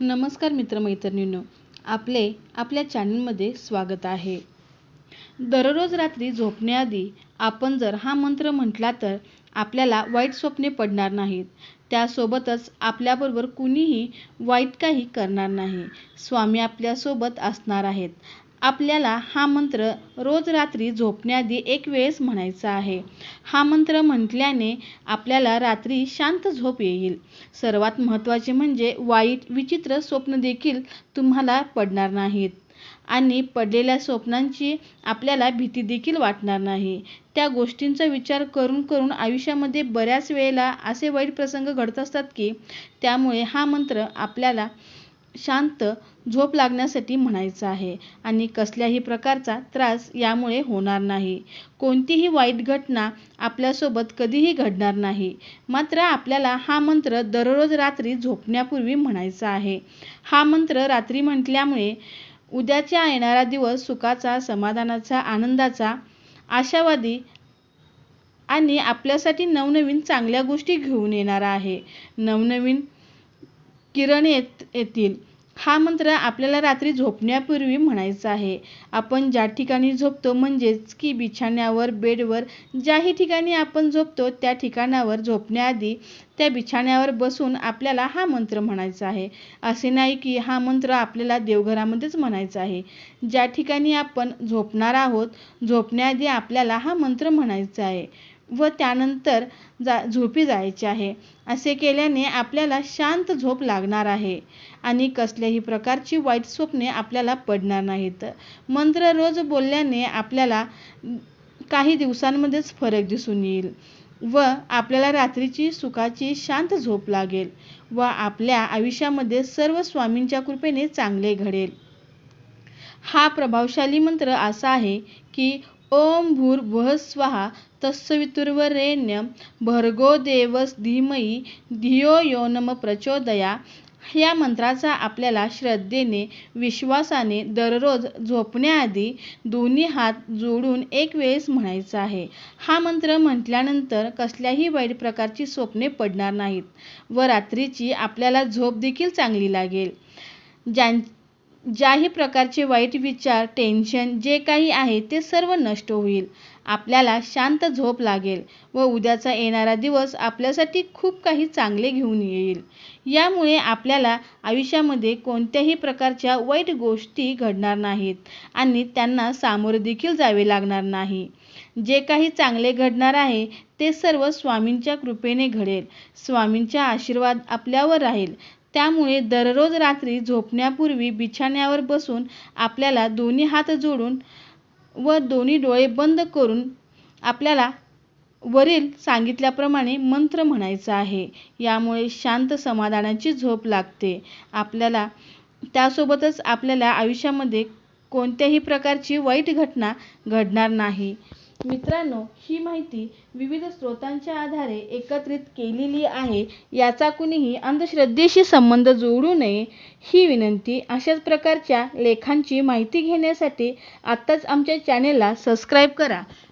नमस्कार मित्रमैत्रिणींनो आपले आपल्या चॅनलमध्ये स्वागत आहे. दररोज रात्री झोपण्याआधी आपण जर हा मंत्र म्हटला तर आपल्याला वाईट स्वप्ने पडणार नाहीत. त्यासोबतच आपल्याबरोबर कुणीही वाईट काही करणार नाही. स्वामी आपल्यासोबत असणार आहेत. आपल्याला हा मंत्र रोज रात्री झोपण्याआधी एक वेळेस म्हणायचा आहे. हा मंत्र म्हटल्याने आपल्याला रात्री शांत झोप येईल. सर्वात महत्त्वाचे म्हणजे वाईट विचित्र स्वप्न देखील तुम्हाला पडणार नाहीत. आणि पडलेल्या स्वप्नांची आपल्याला भीती देखील वाटणार नाही. त्या गोष्टींचा विचार करून करून आयुष्यामध्ये बऱ्याच वेळेला असे वाईट प्रसंग घडत असतात की त्यामुळे हा मंत्र आपल्याला शांत झोप लागण्यासाठी म्हणायचं आहे आणि कसल्याही प्रकारचा त्रास यामुळे होणार नाही. कोणतीही वाईट घटना आपल्यासोबत कधीही घडणार नाही. मात्र आपल्याला हा मंत्र दररोज रात्री झोपण्यापूर्वी म्हणायचा आहे. हा मंत्र रात्री म्हटल्यामुळे उद्याच्या येणारा दिवस सुखाचा समाधानाचा आनंदाचा आशावादी आणि आपल्यासाठी नवनवीन चांगल्या गोष्टी घेऊन येणारा आहे. नवनवीन किरण येत येतील. हा मंत्र आपल्याला रात्री झोपण्यापूर्वी म्हणायचा आहे. आपण ज्या ठिकाणी झोपतो म्हणजेच की बिछाण्यावर बेडवर ज्याही ठिकाणी आपण झोपतो त्या ठिकाणावर झोपण्याआधी त्या बिछाण्यावर बसून आपल्याला हा मंत्र म्हणायचा आहे. असे नाही की हा मंत्र आपल्याला देवघरामध्येच म्हणायचा आहे. ज्या ठिकाणी आपण झोपणार आहोत झोपण्याआधी आपल्याला हा मंत्र म्हणायचा आहे. व त्यानंतर जा झोपी जायचे आहे. असे केल्याने आपल्याला शांत झोप लागणार आहे. आणि कसल्याही प्रकारची वाईट स्वप्ने आपल्याला पडणार नाहीत. मंत्र रोज बोलल्याने आपल्याला काही दिवसांमध्येच फरक दिसून येईल व आपल्याला रात्रीची सुखाची शांत झोप लागेल व आपल्या आयुष्यामध्ये सर्व स्वामींच्या कृपेने चांगले घडेल. हा प्रभावशाली मंत्र असा आहे की ओम भूर्भुवः स्वाहा तत्सवितुर्वरेण्य भर्गो देवस धीमही धियो यो नम प्रचोदया। या मंत्राचा आपल्याला श्रद्धेने विश्वासाने दररोज झोपण्याआधी दोन्ही हात जोडून एक वेळेस म्हणायचा आहे. हा मंत्र म्हटल्यानंतर कसल्याही वाईट प्रकारची स्वप्ने पडणार नाहीत व रात्रीची आपल्याला झोप देखील चांगली लागेल. ज्यां ज्याही प्रकारचे वाईट विचार टेन्शन जे काही आहे ते सर्व नष्ट होईल. आपल्याला शांत झोप लागेल व उद्याचा येणारा दिवस आपल्यासाठी खूप काही चांगले घेऊन येईल. यामुळे आपल्याला आयुष्यामध्ये कोणत्याही प्रकारच्या वाईट गोष्टी घडणार नाहीत आणि त्यांना सामोरे देखील जावे लागणार नाही. जे काही चांगले घडणार आहे ते सर्व स्वामींच्या कृपेने घडेल. स्वामींचा आशीर्वाद आपल्यावर राहील. त्यामुळे दररोज रात्री झोपण्यापूर्वी बिछाण्यावर बसून आपल्याला दोन्ही हात जोडून व दोन्ही डोळे बंद करून आपल्याला वरील सांगितल्याप्रमाणे मंत्र म्हणायचा आहे. यामुळे शांत समाधानाची झोप लागते. आपल्याला त्यासोबतच आपल्याला आयुष्यामध्ये कोणत्याही प्रकारची वाईट घटना घडणार नाही. मित्रांनो ही माहिती विविध स्रोतांच्या आधारे एकत्रित केलेली आहे याचा कुणीही अंधश्रद्धेशी संबंध जोडू नये ही विनंती अशाच प्रकारच्या लेखांची माहिती घेण्यासाठी आत्ताच आमच्या चॅनेलला सबस्क्राईब करा.